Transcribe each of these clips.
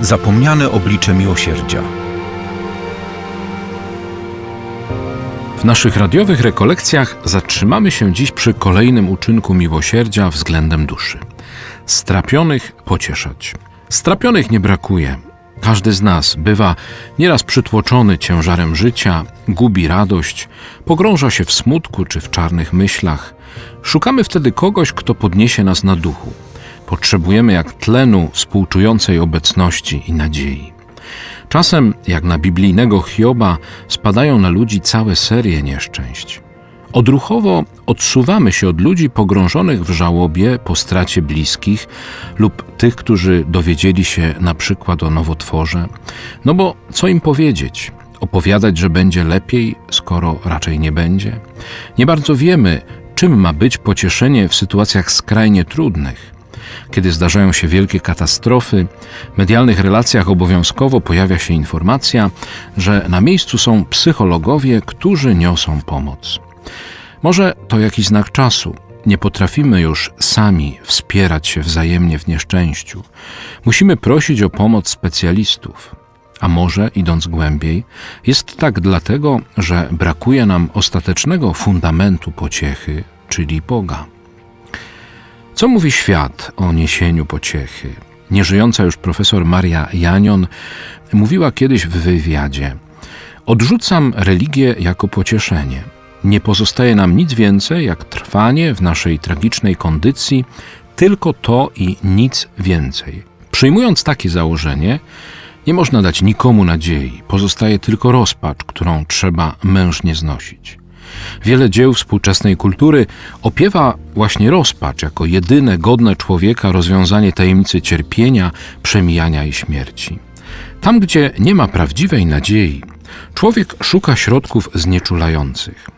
Zapomniane oblicze miłosierdzia. W naszych radiowych rekolekcjach zatrzymamy się dziś przy kolejnym uczynku miłosierdzia względem duszy. Strapionych pocieszać. Strapionych nie brakuje. Każdy z nas bywa nieraz przytłoczony ciężarem życia, gubi radość, pogrąża się w smutku czy w czarnych myślach. Szukamy wtedy kogoś, kto podniesie nas na duchu. Potrzebujemy jak tlenu współczującej obecności i nadziei. Czasem, jak na biblijnego Hioba, spadają na ludzi całe serie nieszczęść. Odruchowo odsuwamy się od ludzi pogrążonych w żałobie po stracie bliskich lub tych, którzy dowiedzieli się na przykład o nowotworze. No bo co im powiedzieć? Opowiadać, że będzie lepiej, skoro raczej nie będzie? Nie bardzo wiemy, czym ma być pocieszenie w sytuacjach skrajnie trudnych. Kiedy zdarzają się wielkie katastrofy, w medialnych relacjach obowiązkowo pojawia się informacja, że na miejscu są psychologowie, którzy niosą pomoc. Może to jakiś znak czasu. Nie potrafimy już sami wspierać się wzajemnie w nieszczęściu. Musimy prosić o pomoc specjalistów. A może, idąc głębiej, jest tak dlatego, że brakuje nam ostatecznego fundamentu pociechy, czyli Boga. Co mówi świat o niesieniu pociechy? Nieżyjąca już profesor Maria Janion mówiła kiedyś w wywiadzie: Odrzucam religię jako pocieszenie. Nie pozostaje nam nic więcej jak trwanie w naszej tragicznej kondycji, tylko to i nic więcej. Przyjmując takie założenie, nie można dać nikomu nadziei, pozostaje tylko rozpacz, którą trzeba mężnie znosić. Wiele dzieł współczesnej kultury opiewa właśnie rozpacz jako jedyne godne człowieka rozwiązanie tajemnicy cierpienia, przemijania i śmierci. Tam, gdzie nie ma prawdziwej nadziei, człowiek szuka środków znieczulających.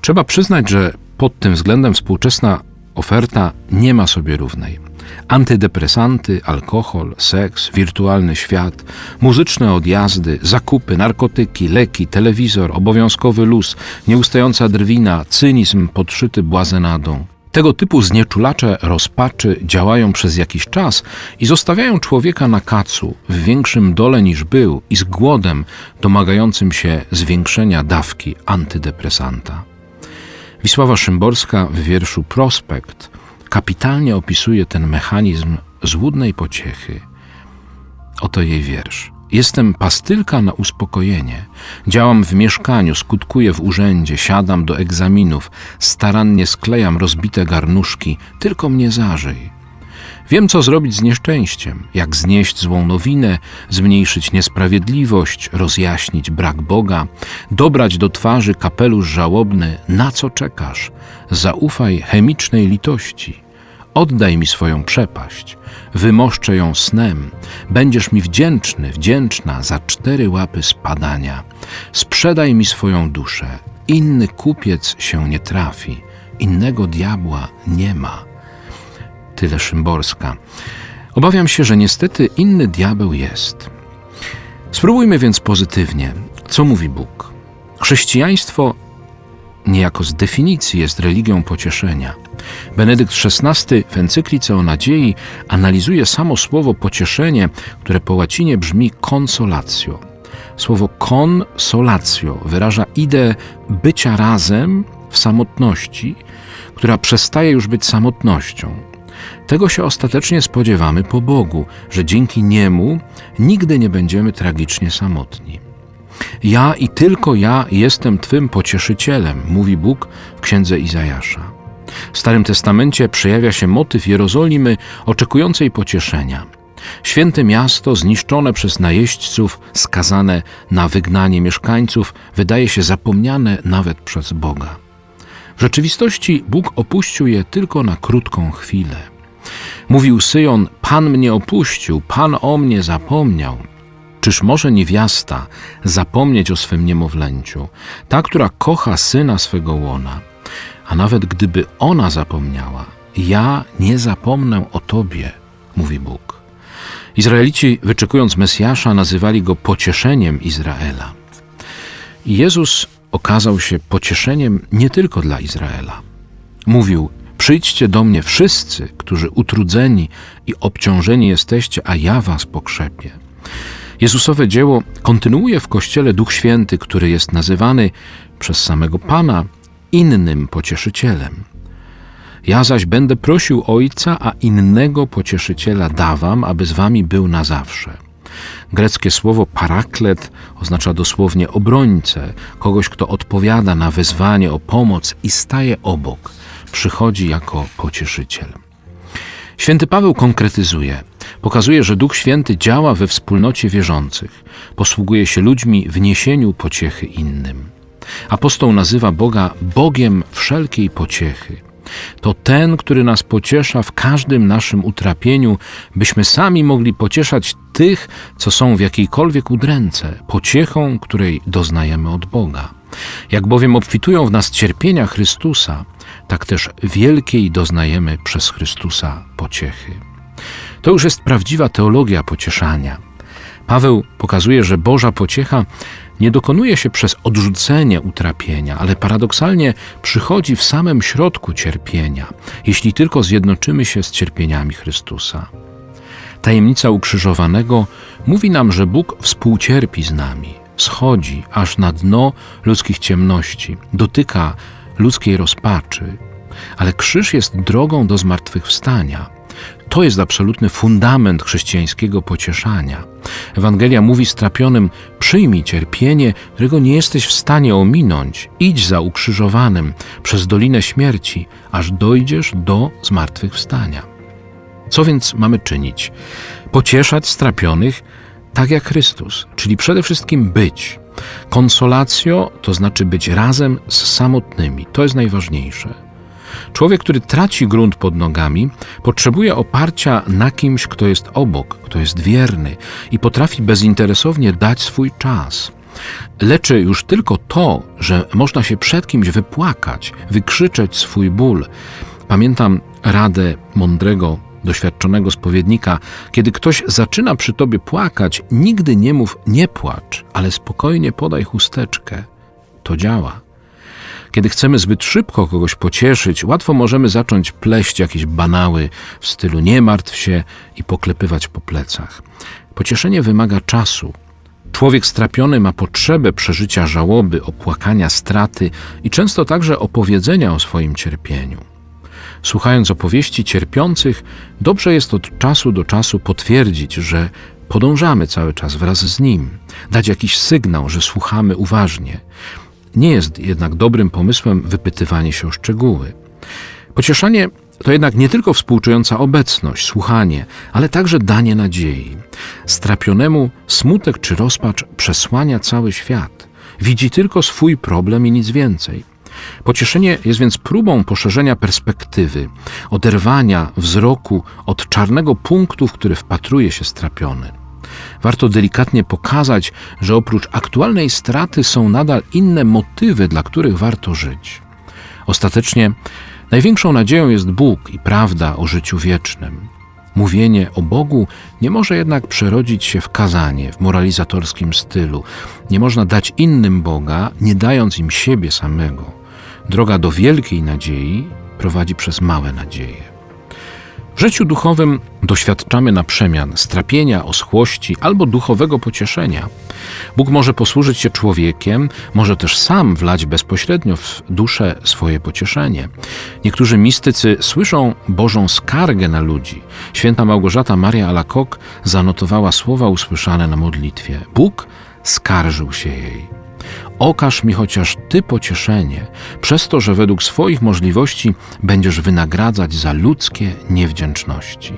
Trzeba przyznać, że pod tym względem współczesna oferta nie ma sobie równej. Antydepresanty, alkohol, seks, wirtualny świat, muzyczne odjazdy, zakupy, narkotyki, leki, telewizor, obowiązkowy luz, nieustająca drwina, cynizm podszyty błazenadą. Tego typu znieczulacze rozpaczy działają przez jakiś czas i zostawiają człowieka na kacu w większym dole niż był i z głodem domagającym się zwiększenia dawki antydepresanta. Wisława Szymborska w wierszu Prospekt kapitalnie opisuje ten mechanizm złudnej pociechy. Oto jej wiersz. Jestem pastylka na uspokojenie. Działam w mieszkaniu, skutkuję w urzędzie, siadam do egzaminów, starannie sklejam rozbite garnuszki, tylko mnie zażyj. Wiem, co zrobić z nieszczęściem, jak znieść złą nowinę, zmniejszyć niesprawiedliwość, rozjaśnić brak Boga, dobrać do twarzy kapelusz żałobny, na co czekasz? Zaufaj chemicznej litości. Oddaj mi swoją przepaść, wymoszczę ją snem, będziesz mi wdzięczny, wdzięczna za cztery łapy spadania. Sprzedaj mi swoją duszę, inny kupiec się nie trafi, innego diabła nie ma tyle Szymborska. Obawiam się, że niestety inny diabeł jest. Spróbujmy więc pozytywnie. Co mówi Bóg? Chrześcijaństwo niejako z definicji jest religią pocieszenia. Benedykt XVI w encyklice o nadziei analizuje samo słowo pocieszenie, które po łacinie brzmi consolatio. Słowo consolatio wyraża ideę bycia razem w samotności, która przestaje już być samotnością. Tego się ostatecznie spodziewamy po Bogu, że dzięki Niemu nigdy nie będziemy tragicznie samotni. Ja i tylko ja jestem Twym pocieszycielem, mówi Bóg w księdze Izajasza. W Starym Testamencie przejawia się motyw Jerozolimy oczekującej pocieszenia. Święte miasto, zniszczone przez najeźdźców, skazane na wygnanie mieszkańców, wydaje się zapomniane nawet przez Boga. W rzeczywistości Bóg opuścił je tylko na krótką chwilę. Mówił Syjon: Pan mnie opuścił, Pan o mnie zapomniał. Czyż może niewiasta zapomnieć o swym niemowlęciu, ta, która kocha syna swego łona? A nawet gdyby ona zapomniała, ja nie zapomnę o tobie, mówi Bóg. Izraelici, wyczekując Mesjasza, nazywali go pocieszeniem Izraela. Jezus okazał się pocieszeniem nie tylko dla Izraela. Mówił: Przyjdźcie do mnie wszyscy, którzy utrudzeni i obciążeni jesteście, a ja was pokrzepię. Jezusowe dzieło kontynuuje w Kościele Duch Święty, który jest nazywany przez samego Pana innym pocieszycielem. Ja zaś będę prosił Ojca, a innego pocieszyciela dawam, aby z wami był na zawsze. Greckie słowo paraklet oznacza dosłownie obrońcę, kogoś, kto odpowiada na wezwanie o pomoc i staje obok, przychodzi jako pocieszyciel. Święty Paweł konkretyzuje, pokazuje, że Duch Święty działa we wspólnocie wierzących, posługuje się ludźmi w niesieniu pociechy innym. Apostoł nazywa Boga Bogiem wszelkiej pociechy. To ten, który nas pociesza w każdym naszym utrapieniu, byśmy sami mogli pocieszać tych, co są w jakiejkolwiek udręce, pociechą, której doznajemy od Boga. Jak bowiem obfitują w nas cierpienia Chrystusa, tak też wielkiej doznajemy przez Chrystusa pociechy. To już jest prawdziwa teologia pocieszania. Paweł pokazuje, że Boża pociecha nie dokonuje się przez odrzucenie utrapienia, ale paradoksalnie przychodzi w samym środku cierpienia, jeśli tylko zjednoczymy się z cierpieniami Chrystusa. Tajemnica ukrzyżowanego mówi nam, że Bóg współcierpi z nami, schodzi aż na dno ludzkich ciemności, dotyka ludzkiej rozpaczy, ale krzyż jest drogą do zmartwychwstania. To jest absolutny fundament chrześcijańskiego pocieszania. Ewangelia mówi strapionym: przyjmij cierpienie, którego nie jesteś w stanie ominąć. Idź za ukrzyżowanym przez dolinę śmierci, aż dojdziesz do zmartwychwstania. Co więc mamy czynić? Pocieszać strapionych tak jak Chrystus, czyli przede wszystkim być. Konsolacjo to znaczy być razem z samotnymi. To jest najważniejsze. Człowiek, który traci grunt pod nogami, potrzebuje oparcia na kimś, kto jest obok, kto jest wierny i potrafi bezinteresownie dać swój czas. Leczy już tylko to, że można się przed kimś wypłakać, wykrzyczeć swój ból. Pamiętam radę mądrego, doświadczonego spowiednika, kiedy ktoś zaczyna przy tobie płakać, nigdy nie mów nie płacz, ale spokojnie podaj chusteczkę. To działa. Kiedy chcemy zbyt szybko kogoś pocieszyć, łatwo możemy zacząć pleść jakieś banały w stylu nie martw się i poklepywać po plecach. Pocieszenie wymaga czasu. Człowiek strapiony ma potrzebę przeżycia żałoby, opłakania straty i często także opowiedzenia o swoim cierpieniu. Słuchając opowieści cierpiących, dobrze jest od czasu do czasu potwierdzić, że podążamy cały czas wraz z nim, dać jakiś sygnał, że słuchamy uważnie. Nie jest jednak dobrym pomysłem wypytywanie się o szczegóły. Pocieszanie to jednak nie tylko współczująca obecność, słuchanie, ale także danie nadziei. Strapionemu smutek czy rozpacz przesłania cały świat. Widzi tylko swój problem i nic więcej. Pocieszenie jest więc próbą poszerzenia perspektywy, oderwania wzroku od czarnego punktu, w który wpatruje się strapiony. Warto delikatnie pokazać, że oprócz aktualnej straty są nadal inne motywy, dla których warto żyć. Ostatecznie największą nadzieją jest Bóg i prawda o życiu wiecznym. Mówienie o Bogu nie może jednak przerodzić się w kazanie, w moralizatorskim stylu. Nie można dać innym Boga, nie dając im siebie samego. Droga do wielkiej nadziei prowadzi przez małe nadzieje. W życiu duchowym doświadczamy na przemian strapienia, oschłości albo duchowego pocieszenia. Bóg może posłużyć się człowiekiem, może też sam wlać bezpośrednio w duszę swoje pocieszenie. Niektórzy mistycy słyszą Bożą skargę na ludzi. Święta Małgorzata Maria Alakok zanotowała słowa usłyszane na modlitwie. Bóg skarżył się jej. Okaż mi chociaż Ty pocieszenie, przez to, że według swoich możliwości będziesz wynagradzać za ludzkie niewdzięczności.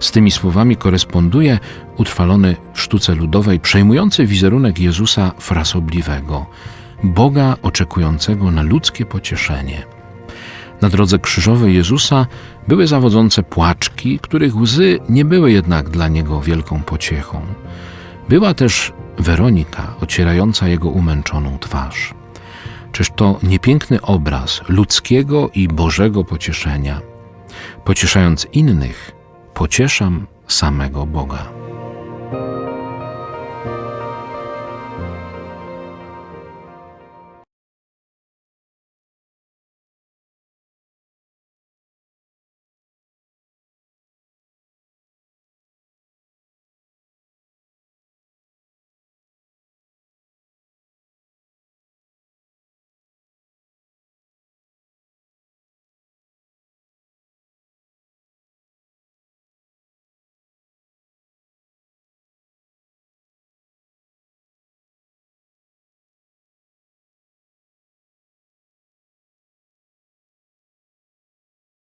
Z tymi słowami koresponduje utrwalony w sztuce ludowej przejmujący wizerunek Jezusa frasobliwego, Boga oczekującego na ludzkie pocieszenie. Na drodze krzyżowej Jezusa były zawodzące płaczki, których łzy nie były jednak dla Niego wielką pociechą. Była też Weronika ocierająca jego umęczoną twarz. Czyż to niepiękny obraz ludzkiego i Bożego pocieszenia? Pocieszając innych, pocieszam samego Boga.